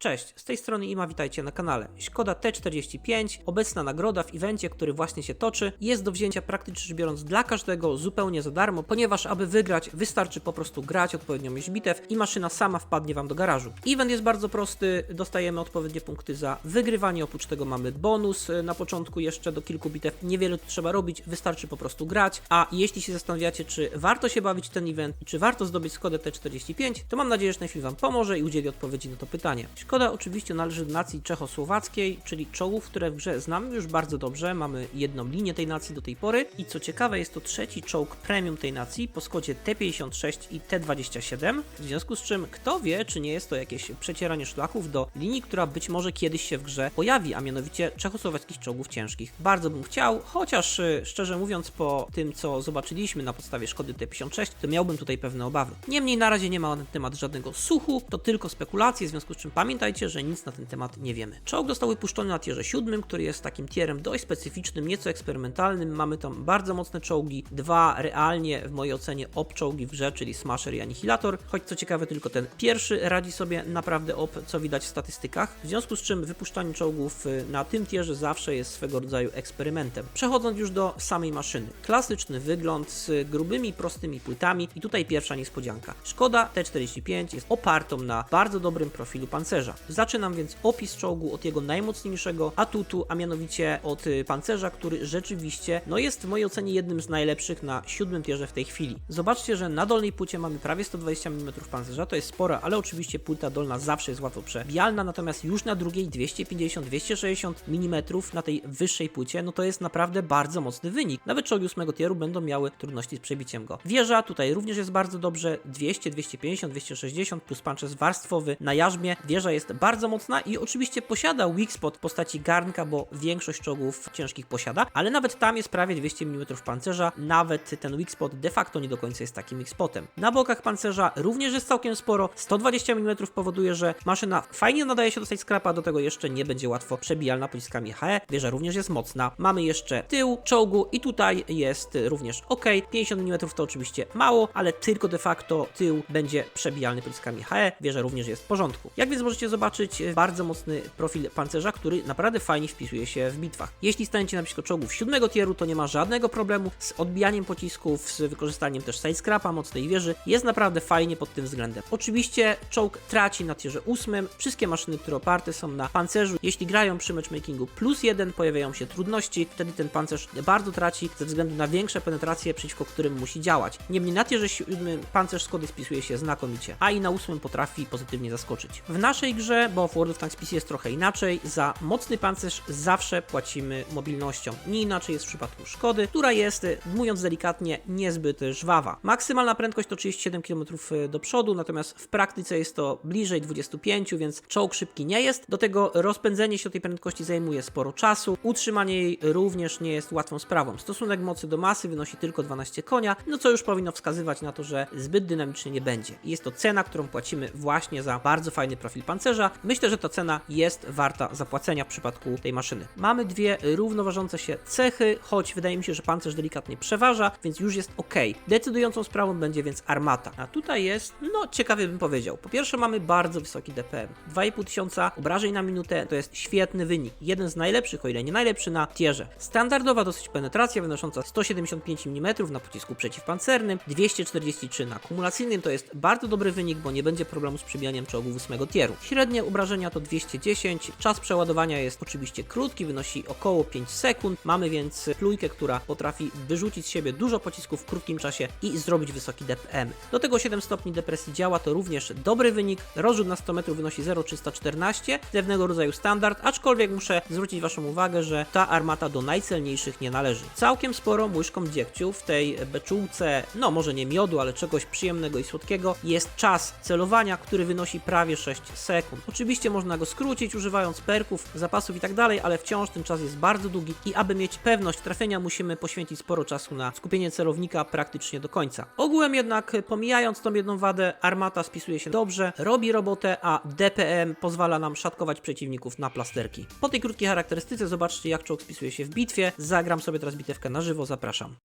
Cześć, z tej strony Ima, witajcie na kanale. Szkoda T45, obecna nagroda w evencie, który właśnie się toczy, jest do wzięcia praktycznie rzecz biorąc dla każdego zupełnie za darmo, ponieważ aby wygrać wystarczy po prostu grać odpowiednią ilość bitew i maszyna sama wpadnie Wam do garażu. Event jest bardzo prosty, dostajemy odpowiednie punkty za wygrywanie, oprócz tego mamy bonus y, na początku jeszcze do kilku bitew, niewiele tu trzeba robić, wystarczy po prostu grać, a jeśli się zastanawiacie, czy warto się bawić ten event i czy warto zdobyć Skodę T45, to mam nadzieję, że ten film Wam pomoże i udzieli odpowiedzi na to pytanie. Szkoda oczywiście należy do nacji czechosłowackiej, czyli czołgów, które w grze znamy już bardzo dobrze. Mamy jedną linię tej nacji do tej pory i co ciekawe jest to trzeci czołg premium tej nacji po skodzie T56 i T27, w związku z czym kto wie, czy nie jest to jakieś przecieranie szlaków do linii, która być może kiedyś się w grze pojawi, a mianowicie czechosłowackich czołgów ciężkich. Bardzo bym chciał, chociaż y, szczerze mówiąc po tym co zobaczyliśmy na podstawie Szkody T56, to miałbym tutaj pewne obawy. Niemniej na razie nie ma na ten temat żadnego suchu, to tylko spekulacje, w związku z czym pamiętajcie, że nic na ten temat nie wiemy. Czołg został wypuszczony na tierze 7, który jest takim tierem dość specyficznym, nieco eksperymentalnym. Mamy tam bardzo mocne czołgi, dwa realnie w mojej ocenie op czołgi w grze, czyli Smasher i Annihilator, choć co ciekawe tylko ten pierwszy radzi sobie naprawdę op, co widać w statystykach, w związku z czym wypuszczanie czołgów y, na tym tierze zawsze jest swego rodzaju eksperymentem. Przechodząc już do samej maszyny. Klasyczny wygląd z grubymi, prostymi płytami i tutaj pierwsza niespodzianka. Szkoda T45 jest opartą na bardzo dobrym profilu pancerza. Zaczynam więc opis czołgu od jego najmocniejszego atutu, a mianowicie od y, pancerza, który rzeczywiście no jest w mojej ocenie jednym z najlepszych na siódmym tierze w tej chwili. Zobaczcie, że na dolnej płycie mamy prawie 120 mm pancerza, to jest sporo, ale oczywiście płyta dolna zawsze jest łatwo przebijalna, natomiast już na drugiej 250-260 mm na tej wyższej płycie, no to jest naprawdę bardzo mocny wynik. Nawet czołgi 8 tieru będą miały trudności z przebiciem go. Wieża tutaj również jest bardzo dobrze, 200, 250, 260 plus pancerz warstwowy na jarzmie. Wieża jest bardzo mocna i oczywiście posiada weak spot w postaci garnka, bo większość czołgów ciężkich posiada, ale nawet tam jest prawie 200 mm pancerza, nawet ten weak spot de facto nie do końca jest takim weak spotem. Na bokach pancerza również jest całkiem sporo, 120 mm powoduje, że maszyna fajnie nadaje się dostać skrapa, do tego jeszcze nie będzie łatwo przebijalna pociskami HE. Wieża również jest mocna. Mamy jeszcze tył czołgu i tutaj jest również ok. 50 mm to oczywiście mało, ale tylko de facto tył będzie przebijalny pociskami HE. Wieża również jest w porządku. Jak więc możecie zobaczyć, e, bardzo mocny profil pancerza, który naprawdę fajnie wpisuje się w bitwach. Jeśli staniecie na blisko czołgów siódmego tieru, to nie ma żadnego problemu z odbijaniem pocisków, z wykorzystaniem też sidescrapa, mocnej wieży. Jest naprawdę fajnie pod tym względem. Oczywiście czołg traci na tierze ósmym. Wszystkie maszyny, które oparte są na pancerzu, jeśli grają przy matchmakingu plus jeden, pojawiają się trudności, wtedy ten pancerz bardzo traci ze względu na większe penetracje, przeciwko którym musi działać. Niemniej na tierze siódmym pancerz Skody spisuje się znakomicie, a i na ósmym potrafi pozytywnie zaskoczyć. W naszej grze, bo w World of Tanks PC jest trochę inaczej, za mocny pancerz zawsze płacimy mobilnością. Nie inaczej jest w przypadku Szkody, która jest, mówiąc delikatnie, niezbyt żwawa. Maksymalna prędkość to 37 km do przodu, natomiast w praktyce jest to bliżej 25, więc czołg szybki nie jest. Do tego rozpędzenie się do tej prędkości zajmuje sporo czasu. Utrzymanie jej również nie jest łatwą sprawą. Stosunek mocy do masy wynosi tylko 12 konia, no co już powinno wskazywać na to, że zbyt dynamicznie nie będzie. Jest to cena, którą płacimy właśnie za bardzo fajny profil pancerza. Myślę, że ta cena jest warta zapłacenia w przypadku tej maszyny. Mamy dwie równoważące się cechy, choć wydaje mi się, że pancerz delikatnie przeważa, więc już jest ok. Decydującą sprawą będzie więc armata. A tutaj jest, no ciekawie bym powiedział. Po pierwsze mamy bardzo wysoki DPM. 2,5 tysiąca obrażeń na minutę to jest świetny wynik. Jeden z najlepszych, o ile nie najlepszy na tierze. Standardowa dosyć penetracja wynosząca 175 mm na pocisku przeciwpancernym, 243 na akumulacyjnym to jest bardzo dobry wynik, bo nie będzie problemu z przebijaniem czołgu 8 tieru. Średnie obrażenia to 210, czas przeładowania jest oczywiście krótki, wynosi około 5 sekund. Mamy więc plujkę, która potrafi wyrzucić z siebie dużo pocisków w krótkim czasie i zrobić wysoki DPM. Do tego 7 stopni depresji działa, to również dobry wynik. Rozrzut na 100 metrów wynosi 0,314, pewnego rodzaju standard, aczkolwiek muszę zwrócić Waszą uwagę, że ta armata do najcelniejszych nie należy. Całkiem sporo łyżką dziegciu w tej beczułce, no może nie miodu, ale czegoś przyjemnego i słodkiego, jest czas celowania, który wynosi prawie 6 sekund. Oczywiście można go skrócić używając perków, zapasów i tak ale wciąż ten czas jest bardzo długi i aby mieć pewność trafienia musimy poświęcić sporo czasu na skupienie celownika praktycznie do końca. Ogółem jednak, pomijając tą jedną wadę, armata spisuje się dobrze, robi robotę, a DPM pozwala nam szatkować przeciwników na plasterki. Po tej krótkiej charakterystyce zobaczcie jak czołg spisuje się w bitwie. Zagram sobie teraz bitewkę na żywo, zapraszam.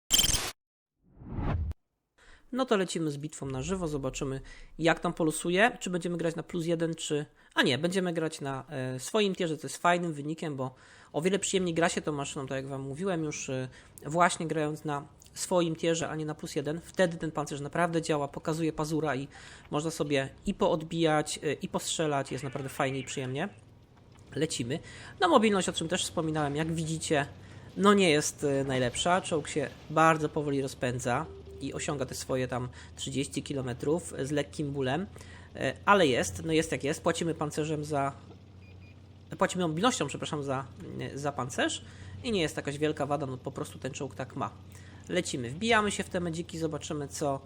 No to lecimy z bitwą na żywo, zobaczymy jak tam polusuje, czy będziemy grać na plus jeden, czy... A nie, będziemy grać na e, swoim tierze, co jest fajnym wynikiem, bo o wiele przyjemniej gra się tą maszyną, tak jak Wam mówiłem już, e, właśnie grając na swoim tierze, a nie na plus jeden. Wtedy ten pancerz naprawdę działa, pokazuje pazura i można sobie i poodbijać, e, i postrzelać, jest naprawdę fajnie i przyjemnie. Lecimy. No mobilność, o czym też wspominałem, jak widzicie, no nie jest najlepsza. Czołg się bardzo powoli rozpędza i osiąga te swoje tam 30 km z lekkim bólem, e, ale jest, no jest jak jest. Płacimy pancerzem za. Płacimy mobilnością, przepraszam, za, e, za pancerz i nie jest jakaś wielka wada, no po prostu ten czołg tak ma. Lecimy, wbijamy się w te medziki, zobaczymy co,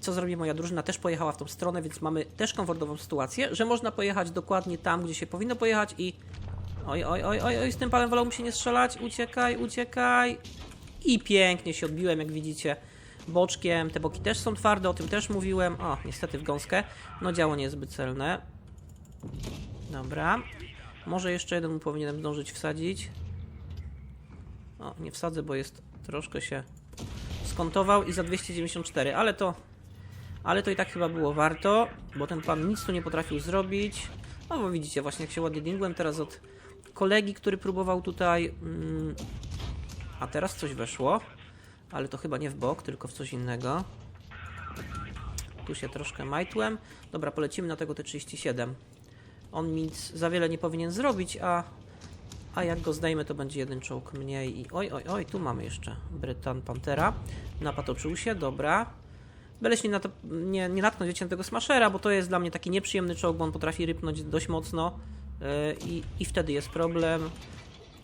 co zrobi moja drużyna. Też pojechała w tą stronę, więc mamy też komfortową sytuację, że można pojechać dokładnie tam, gdzie się powinno pojechać i Oj, oj, oj, oj, oj, z tym palem wolał mu się nie strzelać. Uciekaj, uciekaj. I pięknie się odbiłem, jak widzicie, boczkiem. Te boki też są twarde, o tym też mówiłem. O, niestety w gąskę. No działo nie jest zbyt celne. Dobra. Może jeszcze jeden powinienem zdążyć wsadzić. O, nie wsadzę, bo jest troszkę się skontował i za 294, ale to ale to i tak chyba było warto, bo ten pan nic tu nie potrafił zrobić. No bo widzicie właśnie jak się ładnie dingłem teraz od kolegi, który próbował tutaj... Mm, a teraz coś weszło, ale to chyba nie w bok, tylko w coś innego. Tu się troszkę majtłem. Dobra, polecimy na tego T37. On mi za wiele nie powinien zrobić, a, a jak go zdejmę, to będzie jeden czołg mniej. I oj, oj, oj, tu mamy jeszcze Brytan Pantera. Napatoczył się, dobra. Się nie, nat nie, nie natknąć wiecie, na tego smashera, bo to jest dla mnie taki nieprzyjemny czołg, bo on potrafi rypnąć dość mocno yy, i, i wtedy jest problem.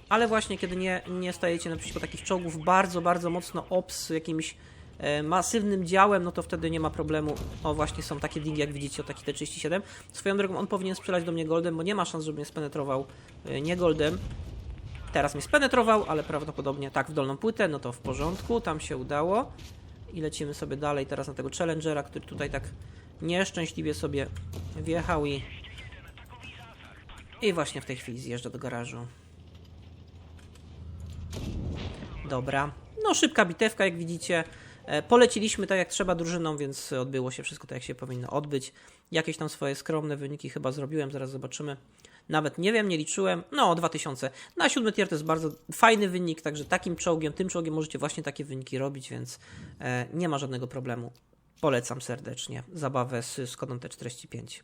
Ale właśnie kiedy nie, nie stajecie naprzeciwko takich czołgów bardzo, bardzo mocno ops jakimś e, masywnym działem, no to wtedy nie ma problemu. O, właśnie są takie dingi, jak widzicie, o taki T37. Swoją drogą on powinien strzelać do mnie goldem, bo nie ma szans, żeby mnie spenetrował e, nie goldem. Teraz mnie spenetrował, ale prawdopodobnie tak w dolną płytę, no to w porządku, tam się udało. I lecimy sobie dalej teraz na tego Challengera, który tutaj tak nieszczęśliwie sobie wjechał i... I właśnie w tej chwili zjeżdża do garażu. Dobra. No szybka bitewka, jak widzicie. E, Poleciliśmy tak jak trzeba drużyną, więc odbyło się wszystko tak jak się powinno odbyć. Jakieś tam swoje skromne wyniki chyba zrobiłem, zaraz zobaczymy. Nawet nie wiem, nie liczyłem. No, 2000. Na siódmy tier to jest bardzo fajny wynik, także takim czołgiem, tym czołgiem możecie właśnie takie wyniki robić, więc e, nie ma żadnego problemu. Polecam serdecznie zabawę z Skodą T45.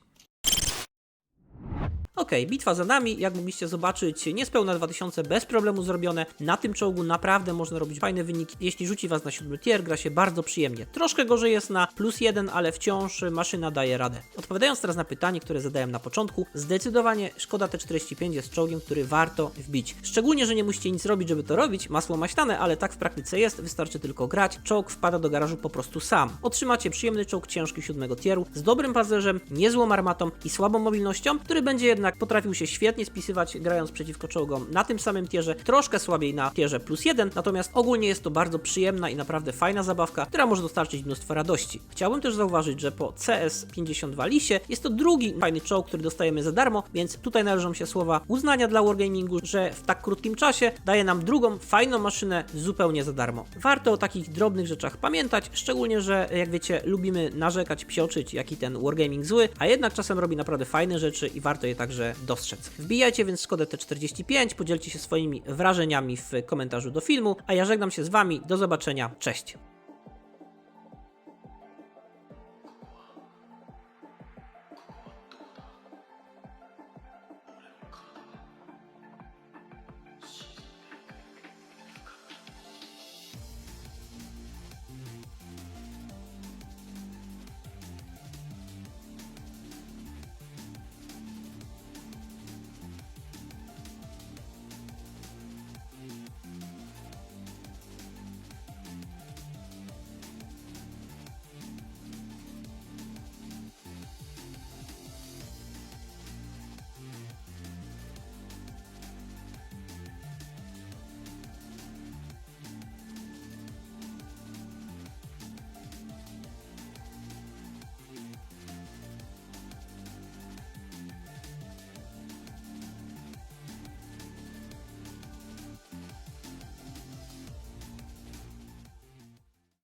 Okej, bitwa za nami, jak mogliście zobaczyć, niespełna 2000 bez problemu zrobione. Na tym czołgu naprawdę można robić fajny wynik. Jeśli rzuci was na siódmy tier, gra się bardzo przyjemnie. Troszkę gorzej jest na plus jeden, ale wciąż maszyna daje radę. Odpowiadając teraz na pytanie, które zadałem na początku, zdecydowanie Szkoda T45 jest czołgiem, który warto wbić. Szczególnie, że nie musicie nic robić, żeby to robić, masło maślane, ale tak w praktyce jest, wystarczy tylko grać. Czołg wpada do garażu po prostu sam. Otrzymacie przyjemny czołg ciężki siódmego tieru z dobrym pancerzem, niezłą armatą i słabą mobilnością, który będzie jednak potrafił się świetnie spisywać grając przeciwko czołgom na tym samym tierze, troszkę słabiej na tierze plus jeden, natomiast ogólnie jest to bardzo przyjemna i naprawdę fajna zabawka, która może dostarczyć mnóstwo radości. Chciałbym też zauważyć, że po CS52 Lisie jest to drugi fajny czołg, który dostajemy za darmo, więc tutaj należą się słowa uznania dla Wargamingu, że w tak krótkim czasie daje nam drugą fajną maszynę zupełnie za darmo. Warto o takich drobnych rzeczach pamiętać, szczególnie, że jak wiecie, lubimy narzekać, psioczyć, jaki ten Wargaming zły, a jednak czasem robi naprawdę fajne rzeczy i warto je także dostrzec. Wbijajcie więc Skodę T45, podzielcie się swoimi wrażeniami w komentarzu do filmu, a ja żegnam się z Wami, do zobaczenia, cześć!